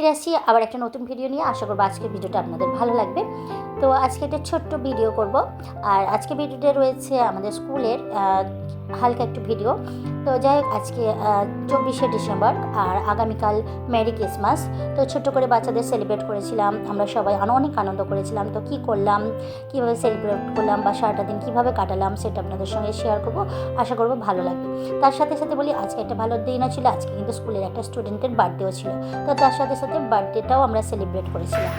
ফিরে আসছি আবার একটা নতুন ভিডিও নিয়ে। আশা করব আজকের ভিডিওটা আপনাদের ভালো লাগবে। তো আজকে একটা ছোট্ট ভিডিও করব। আর আজকে ভিডিওটা রয়েছে আমাদের স্কুলের হালকা একটু ভিডিও তো যাই হোক, আজকে চব্বিশে ডিসেম্বর আর আগামীকাল মেরি ক্রিসমাস। তো ছোট্ট করে বাচ্চাদের সেলিব্রেট করেছিলাম। আমরা সবাই অনেক আনন্দ করেছিলাম। তো কি করলাম? কীভাবে সেলিব্রেট করলাম? বা সারাটা দিন কীভাবে কাটালাম? সেটা আপনাদের সঙ্গে শেয়ার করব। আশা করব ভালো লাগবে। তার সাথে সাথে বলি, আজকে একটা ভালো দিনও ছিল। আজকে কিন্তু স্কুলের একটা স্টুডেন্টের বার্থডেও ছিল। তো তার সাথে সাথে বার্থডেটাও আমরা সেলিব্রেট করেছিলাম।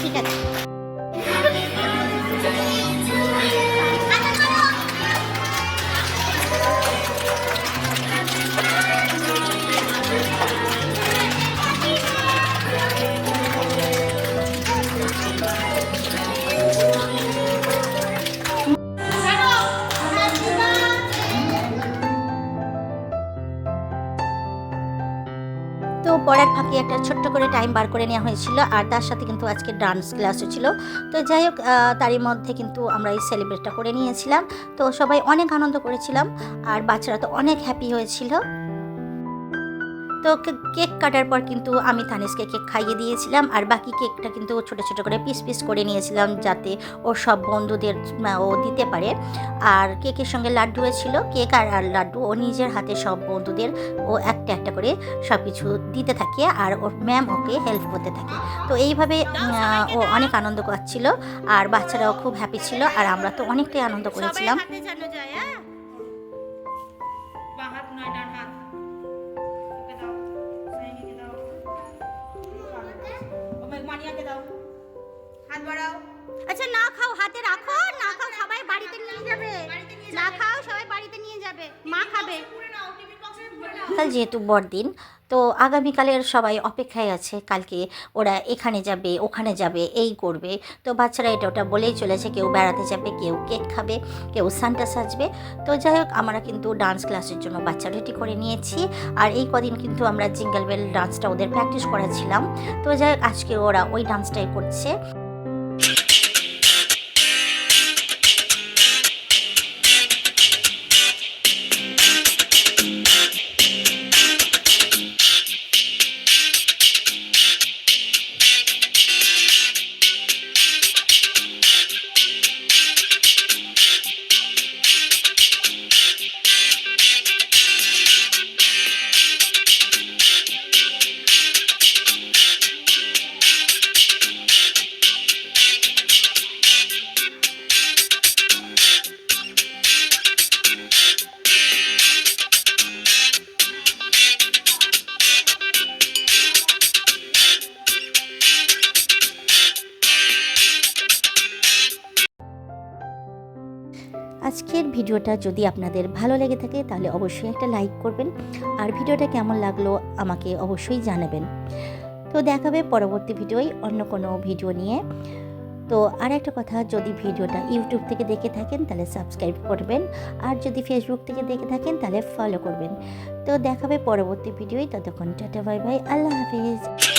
ঠিক আছে। তো পড়ার ফাঁকে একটা ছোট্ট করে টাইম বার করে নেওয়া হয়েছিল আর তার সাথে কিন্তু আজকে ডান্স ক্লাসও ছিল। তো যাই হোক তারই মধ্যে কিন্তু আমরা এই সেলিব্রেটটা করে নিয়েছিলাম। তো সবাই অনেক আনন্দ করেছিলাম আর বাচ্চারা তো অনেক হ্যাপি হয়েছিল। তো কেক কাটার পর কিন্তু আমি তানিশকে কেক খাইয়ে দিয়েছিলাম, আর বাকি কেকটা কিন্তু ছোট ছোট করে পিস পিস করে নিয়েছিলাম যাতে ওর সব বন্ধুদের ও দিতে পারে। আর কেকের সঙ্গে লাড্ডুও ছিল কেক আর আর লাড্ডু ও নিজের হাতে সব বন্ধুদের ও একটা একটা করে সব কিছু দিতে থাকে, আর ওর ম্যাম ওকে হেল্প করতে থাকে। তো এইভাবে ও অনেক আনন্দ করছিল আর বাচ্চারাও খুব হ্যাপি ছিল, আর আমরা তো অনেকটাই আনন্দ করেছিলাম। ও দাও। হাত বাড়াও। আচ্ছা না খাও হাতে রাখো না খাও সবাই বাড়িতে নিয়ে যাবে। না খাও সবাই বাড়িতে নিয়ে যাবে। মা খাবে। যেহেতু বড়দিন তো আগামীকালের সবাই অপেক্ষায় আছে, কালকে ওরা এখানে যাবে, ওখানে যাবে, এই করবে। তো বাচ্চারা এটা ওটা বলেই চলেছে, কেউ বেড়াতে যাবে, কেউ কেক খাবে, কেউ সান্টা সাজবে। তো যাই হোক, আমরা কিন্তু ডান্স ক্লাসের জন্য বাচ্চা রেডি করে নিয়েছি। আর এই কদিন কিন্তু আমরা জিঙ্গল বেল ডান্সটা ওদের প্র্যাকটিস করাচ্ছিলাম তো যাই হোক, আজকে ওরা ওই ডান্সটাই করছে। আজকের ভিডিওটা যদি আপনাদের ভালো লেগে থাকে, তাহলে অবশ্যই একটা লাইক করবেন। আর ভিডিওটা কেমন লাগল আমাকে অবশ্যই জানাবেন। তো দেখাবে পরবর্তী ভিডিওয় অন্য কোনো ভিডিও নিয়ে। তো আর একটা কথা, যদি ভিডিওটা ইউটিউব থেকে দেখে থাকেন, তাহলে সাবস্ক্রাইব করবেন। আর যদি ফেসবুক থেকে দেখে থাকেন, তাহলে ফলো করবেন। তো দেখাবে পরবর্তী ভিডিওয় ততক্ষণ টাটা, বাই বাই। আল্লাহ হাফিজ।